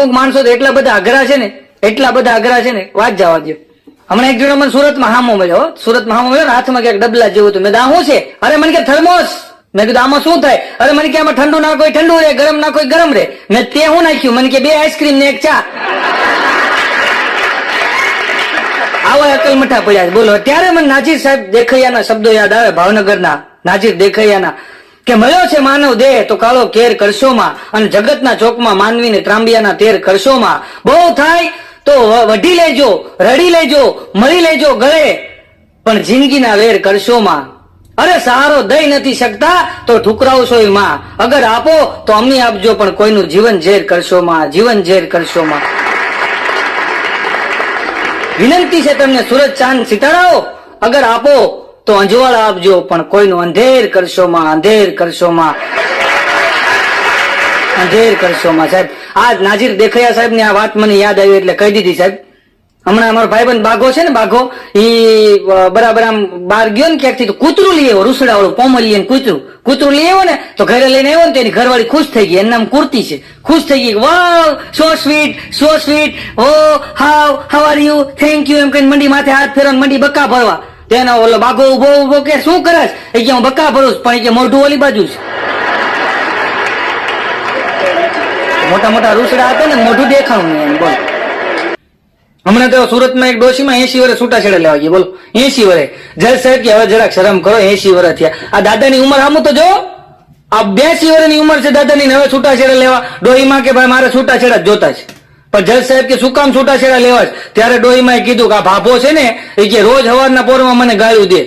અમુક માણસો તો એટલા બધા અઘરા છે ને, એટલા બધા અઘરા છે ને, વાત જવા દો હમણાં એક જણો મને સુરતમાં હામો મળ્યો. સુરતમાં હામો મળ્યો ને, હાથમાં ક્યાંક ડબલા જેવું હતું. મેં શું છે? અરે, મને કે થર્મોસ. મેં કીધું, આમાં શું થાય? અરે, મને કે આમાં ઠંડુ ના કોઈ, ઠંડુ રે ગરમ ના કોઈ, ગરમ રે મેં તે હું નાખ્યું? મને કે, બે આઈસ્ક્રીમ ને એક ચા. આવા અકલ મઠા પડ્યા બોલો, ત્યારે મને નાજીર સાહેબ દેખૈયાના શબ્દો યાદ આવે, ભાવનગરના, નાજીર દેખૈયાના. કે મળ્યો છે માનવ દેહ, તો કાળો કેર કરશોમાં અને જગતના ચોકમાં માનવીને ત્રાંબિયાના તેર કરશોમાં બહુ થાય તો વઢી લેજો, રડી લેજો, મળી લેજો ગળે, પણ જિંદગીના વેર કરશોમાં અરે સહારો દઈ નથી શકતા તો ઠુકરાવશો માં. અગર આપો તો અમને આપજો, પણ કોઈનું જીવન ઝેર કરશોમાં જીવન ઝેર કરશોમાં વિનંતી છે તમને, સુરત ચાંદ સિતારાઓ. અગર આપો તો અંજવાળ આપજો, પણ કોઈનું અંધેર કરશોમાં અંધેર કરશોમાં અંધેર કરશો માં. સાહેબ આ નાજીર દેખૈયા સાહેબની આ વાત મને યાદ આવી એટલે કહી દીધી સાહેબ. હમણાં અમારો ભાઈબંધ બાઘો છે ને બાઘો, ઈ બરાબર આમ બાર ગયો ને ક્યાંકથી તો કૂતરું લઈ આવ્યો રૂસડા વાળું પોમલિયન કૂતરું. કૂતરું લઈ આવ્યો ને તો ઘરે લઈને આવ્યો ને તો એની ઘરવાળી ખુશ થઈ ગઈ. એનું કુર્તી છે. ખુશ થઈ ગઈ wow, so sweet so sweet. Oh, how how are you? Thank you. એમ કહીને મંડી માથે હાથ ફેરવા મંડી બક્કા ભરવા. તેનો ઓલો બાઘો ઊભો ઊભો કે શું કરસ એ કે હું બક્કા ભરું. પણ કે મોઢું ઓલી બાજુ છે. મોટા મોટા રૂસડા હતા ને, મોઢું દેખાણું એમ, બોલ. હમણાં તો સુરતમાં એક ડોશીમાં એસી વર્ષ છૂટાછેડા લેવા ગયા બોલો. એસી વર્ષ જજ સાહેબ કે હવે જરાક શરમ કરો એસી વર્ષ થયા. આ દાદાની ઉંમર આમ તો જો. આ બ્યાસી વર્ષની ઉંમર છે દાદાની હવે છૂટા છેડે લેવા. ડોહીમાં કે ભાઈ મારે છૂટાછેડા જ જોતા છે. પણ જજ સાહેબ કે શું કામ છૂટાછેડા લેવા ત્યારે ડોહીમાં કીધું કે આ ભાભો છે ને, એ કે રોજ હવારના પોરમાં મને ગાળું દે.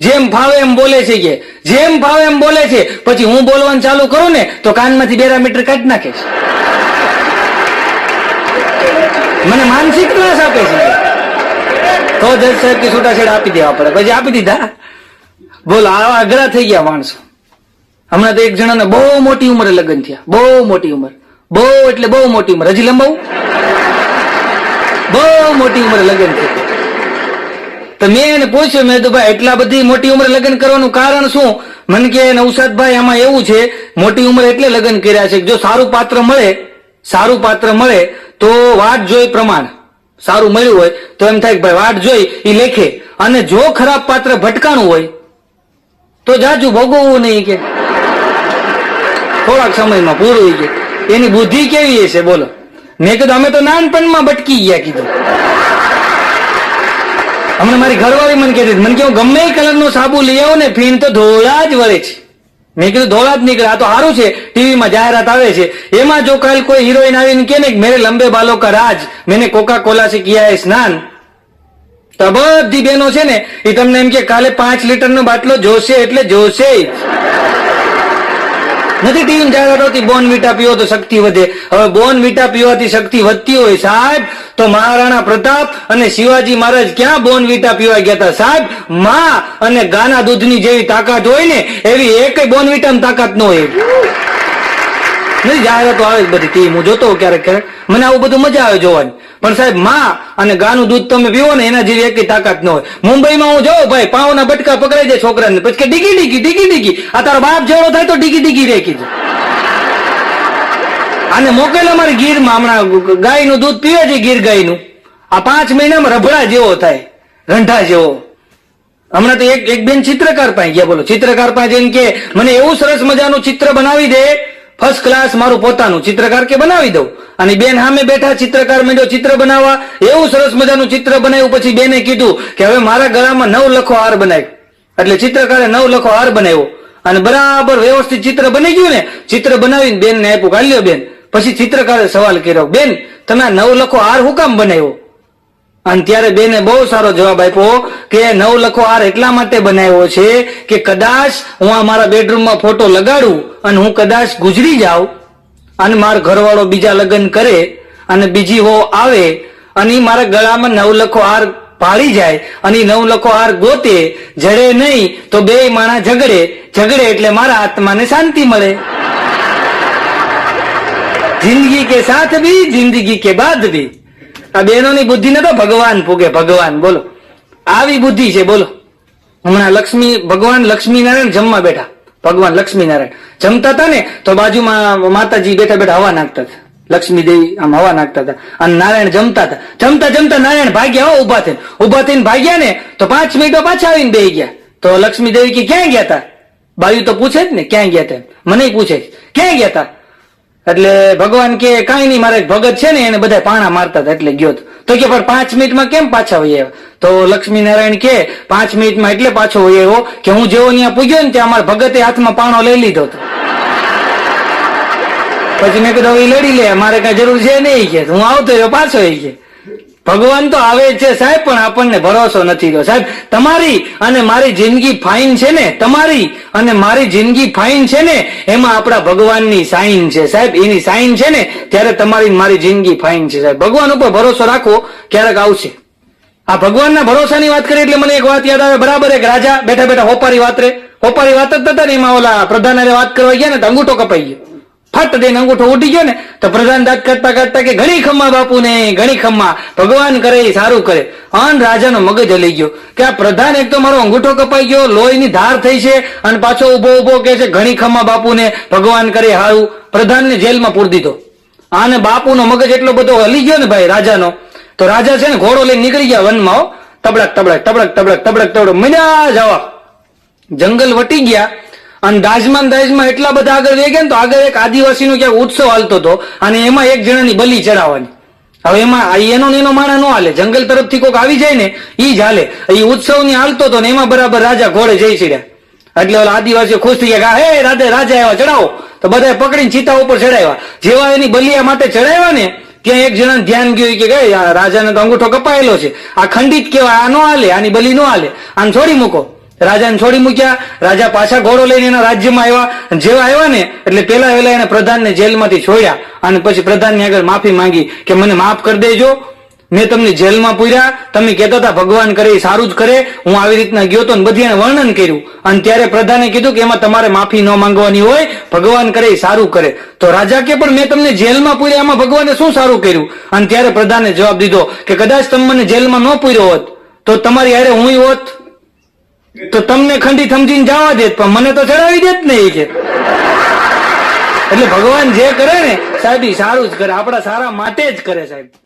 જેમ ફાવે એમ બોલે છે કે, જેમ ફાવે એમ બોલે છે. પછી હું બોલવાનું ચાલુ કરું ને, તો કાનમાંથી બેરા મીટર કાઢી નાખે છે. મને માનસિક ત્રાસ આપે છે. તો જજ સાહેબ કે છૂટાછેડા આપી દેવા પડે. પછી આપી દીધા. બોલો આવા અઘરા થઈ ગયા માણસો. હમણાં તો એક જણાને બહુ મોટી ઉંમરે લગ્ન થયા. બહુ મોટી ઉંમર. બહુ એટલે બહુ મોટી ઉંમર. હજી લંબાવું? બહુ મોટી ઉંમરે લગ્ન થયા. તો મેં એને પૂછ્યું, મેં તો ભાઈ, એટલા બધી મોટી ઉંમરે લગ્ન કરવાનું કારણ શું? મને કે નવસાદભાઈ, આમાં એવું છે, મોટી ઉંમરે એટલે લગ્ન કર્યા છે જો સારું પાત્ર મળે, સારું પાત્ર મળે, તો વાટ જોઈ પ્રમાણ. સારું મળ્યું હોય, તો એમ થાય કે, ભાઈ, વાટ જોઈ એ લેખે. અને જો ખરાબ પાત્ર ભટકાણું હોય, તો જાજુ ભોગવવું નહીં કે. થોડાક સમયમાં પૂરું થઈ જાય એની બુદ્ધિ કેવી હશે? બોલો. મેં કીધું, અમે તો નાનપણમાં ભટકી ગયા, કીધું. હમણાં મારી ઘરવાળી મને કહેતી મને કે હું ગમે કલરનો સાબુ લઈ આવો ને, ફીણ તો ધોળા જ વળે છે. મેં કીધું, ધોળા જ નીકળે, આ તો સારું છે. ટીવીમાં જાહેરાત આવે છે. એમાં જો કાલ કોઈ હિરોઈન આવીને કે ને મેરે લંબે બાલો કા રાજ, મેને કોકા કોલા સે કિયા હે સ્નાન. તો બધી બહેનો છે ને, એ તમને એમ કે કાલે પાંચ લીટરનો બાટલો જોશે એટલે જોશે જ. નથી ટીવી જાહેરાત હોતી, બોન વીટા પીવો તો શક્તિ વધે. હવે બોન વિટા પીવાથી શક્તિ વધતી હોય, સાહેબ, તો મહારાણા પ્રતાપ અને શિવાજી મહારાજ ક્યાં બોન વિટા પીવા ગયા હતા? સાહેબ, માં અને ગાના દૂધની જેવી તાકાત હોય ને, એવી એક બોન વીટામાં તાકાત ન હોય. નથી જાહેરાતો આવે બધી ટીવી હું જોતો ક્યારેક ક્યારેક. મને આવું બધું મજા આવે જોવાની. પણ સાહેબ, માં અને ગાનું દૂધ તમે પીવો ને, એના જેવી એકી તાકાત ન હોય. મુંબઈમાં હું જોઉં ભાઈ પાવના બટકા પકડાઈ જાય છોકરાને. પછી કે ડીગી ડીગી ડીગી ડીગી. આ તારો બાપ જેવડો થાય તો ડીગી ડીગી રે કીધું અને મોકલેલા અમારે ગીરમાં હમણાં ગાયનું દૂધ પીવે છે ગીર ગાયનું. આ પાંચ મહિનામાં રભડા જેવો થાય રંઠા જેવો. હમણાં તો એક એક બેન ચિત્રકાર પાસે ગયા, બોલો. ચિત્રકાર પાસે જઈને કે, મને એવું સરસ મજાનું ચિત્ર બનાવી દે ફર્સ્ટ ક્લાસ મારું પોતાનું ચિત્રકાર કે બનાવી દઉં? અને બેન સામે બેઠા ચિત્રકાર માંડ્યો ચિત્ર બનાવવા, એવું સરસ મજાનું ચિત્ર બનાવ્યું, પછી બેને કીધું કે હવે મારા ગળામાં નવ લખો હાર બનાવ્યો એટલે ચિત્રકારે નવ લખો હાર બનાવ્યો. અને બરાબર વ્યવસ્થિત ચિત્ર બની ગયું ને, ચિત્ર બનાવીને બેન ને આપ્યું કાઢ્યો બેન. પછી ચિત્રકારે સવાલ કર્યો, બેન, તમે આ નવ લખો હાર હું કામ બનાવ્યો? અને ત્યારે બેને બહુ સારો જવાબ આપ્યો કે નવ લખો હાર એટલા માટે બનાવ્યો છે કે કદાચ હું આ મારા બેડરૂમમાં ફોટો લગાડું અને હું કદાચ ગુજરી જાઉં અને મારો ઘરવાળો બીજા લગ્ન કરે અને બીજી હો આવે અને એ મારા ગળામાં નવ લખો હાર પાડી જાય અને ઈ નવ લખો હાર ગોતે, જડે નહીં તો બે માણા ઝઘડે. ઝઘડે એટલે મારા આત્માને શાંતિ મળે. જિંદગી કે સાથ ભી જિંદગી કે બાદ ભી આ બહેનોની બુદ્ધિ ને તો ભગવાન પૂગે ભગવાન, બોલો. આવી બુદ્ધિ છે, બોલો. હમણાં લક્ષ્મી, ભગવાન લક્ષ્મીનારાયણ જમવા બેઠા. ભગવાન લક્ષ્મીનારાયણ. જમતા હતા ને, તો બાજુમાં માતાજી બેઠા બેઠા હવા નાખતા હતા. લક્ષ્મી દેવી આમ હવા નાખતા હતા. અને નારાયણ જમતા હતા. જમતા જમતા નારાયણ ભાગ્યા હો ઊભા થઈને. ઊભા થઈને ભાગ્યા ને, તો પાંચ મિનિટો પાછા આવીને બેહી ગયા. તો લક્ષ્મી દેવી કે, ક્યાં ગયા હતા બાયુ તો પૂછે જ ને, ક્યાં ગયા હતા મને પૂછે ક્યાં ગયા હતા એટલે ભગવાન કે, કાંઈ નહીં, મારે ભગત છે ને, એને બધા પાણા મારતા હતા, એટલે ગયો હતો. તો કે પણ પાંચ મિનિટમાં કેમ પાછા વહી તો લક્ષ્મી નારાયણ કે, પાંચ મિનિટમાં એટલે પાછો વહી આવ્યો કે હું જેવો ત્યાં પૂગ્યો ને ત્યાં અમારા ભગતે હાથમાં પાણો લઈ લીધો હતો. પછી મેં કીધું ઈ લડી લે, મારે કઈ જરૂર છે નહીં કે, હું આવતો રહ્યો પાછો એ કે. ભગવાન તો આવે છે સાહેબ, પણ આપણને ભરોસો નથી રહ્યો. સાહેબ, તમારી અને મારી જિંદગી ફાઇન છે ને? તમારી અને મારી જિંદગી ફાઇન છે ને? એમાં આપણા ભગવાનની સાઈન છે. સાહેબ, એની સાઇન છે ને, ત્યારે તમારી મારી જિંદગી ફાઇન છે. સાહેબ, ભગવાન ઉપર ભરોસો રાખો, ક્યારેક આવશે. આ ભગવાનના ભરોસાની વાત કરી એટલે મને એક વાત યાદ આવે. બરાબર એક રાજા બેઠા બેઠા હોપારી વાત રે હોપારી વાત જ થતા ને, એમાં ઓલા પ્રધાન વાત કરવા ગયા ને અંગૂઠો કપાઈ ગયો. ફટ દઈને અંગૂઠો ઉડી ગયો ને, તો પ્રધાન દાંત કાઢતા કાઢતા કે, ઘણી ખમ્મા બાપુ ને ઘણી ખમ્મા, ભગવાન કરે એ સારું કરે. અન રાજાનો મગજ હલી ગયો કે, આ પ્રધાન એક તો મારો અંગૂઠો કપાઈ ગયો, લોહીની ધાર થઈ છે, અને પાછો ઊભો ઊભો કે છે, ઘણી ખમ્મા બાપુને, ભગવાન કરે, હારું. પ્રધાનને જેલમાં પૂરી દીધો. આને બાપુનો મગજ એટલો બધો હલી ગયો ને ભાઈ, રાજાનો. તો રાજા છે ને ઘોડો લઈને નીકળી ગયા વનમાં. તબડક તબડક તબડક તબડક તબડક તબડક મજા જવા જંગલ વટી ગયા. અને દાજમાં ને દાજમાં એટલા બધા આગળ રહી ગયા ને તો આગળ એક આદિવાસીનો ક્યાંક ઉત્સવ હાલતો હતો અને એમાં એક જણાની બલી ચડાવવાની. હવે એમાં એનો એનો માણા નો હાલે. જંગલ તરફથી કોઈક આવી જાય ને, ઈ જ હાલે. એ ઉત્સવની હાલતો હતો ને એમાં બરાબર રાજા ઘોડે જઈ ચડ્યા. એટલે ઓલા આદિવાસીઓ ખુશ થઈ ગયા હે રાધે, રાજા એવા ચડાવો. તો બધા પકડીને ચિતા ઉપર ચડાવ્યા. જેવા એની બલિયા માટે ચડાવ્યા ને, ત્યાં એક જણા ધ્યાન ગયું કે, ગઈ રાજાને તો અંગૂઠો કપાયેલો છે. આ ખંડિત કહેવાય, આ નો હાલે, આની બલી નો હાલે. આને છોડી મૂકો. રાજાને છોડી મૂક્યા. રાજા પાછા ઘોડો લઈને એના રાજ્યમાં આવ્યા. જેવા આવ્યા ને, એટલે પેલા વેલા એને પ્રધાનને જેલમાંથી છોડ્યા. અને પછી પ્રધાનની આગળ માફી માંગી કે મને માફ કરી દેજો. મેં તમને જેલમાં પૂર્યા. તમે કહેતા હતા, ભગવાન કરે એ સારું જ કરે. હું આવી રીતના ગયો તો બધી એને વર્ણન કર્યું. અને ત્યારે પ્રધાને કીધું કે એમાં તમારે માફી ન માંગવાની હોય. ભગવાન કરે એ સારું કરે. તો રાજા કે, પણ મેં તમને જેલમાં પૂર્યા. એમાં ભગવાને શું સારું કર્યું? અને ત્યારે પ્રધાને જવાબ દીધો કે, કદાચ તમે મને જેલમાં ન પૂર્યો હોત, તો તમારી હારે હું હોત. તો તમને ખંડી સમજીને જવા દેત, પણ મને તો ચડાવી દેત ને એ કે. એટલે ભગવાન જે કરે ને, સાહેબ સારું જ કરે, આપણા સારા માટે જ કરે સાહેબ.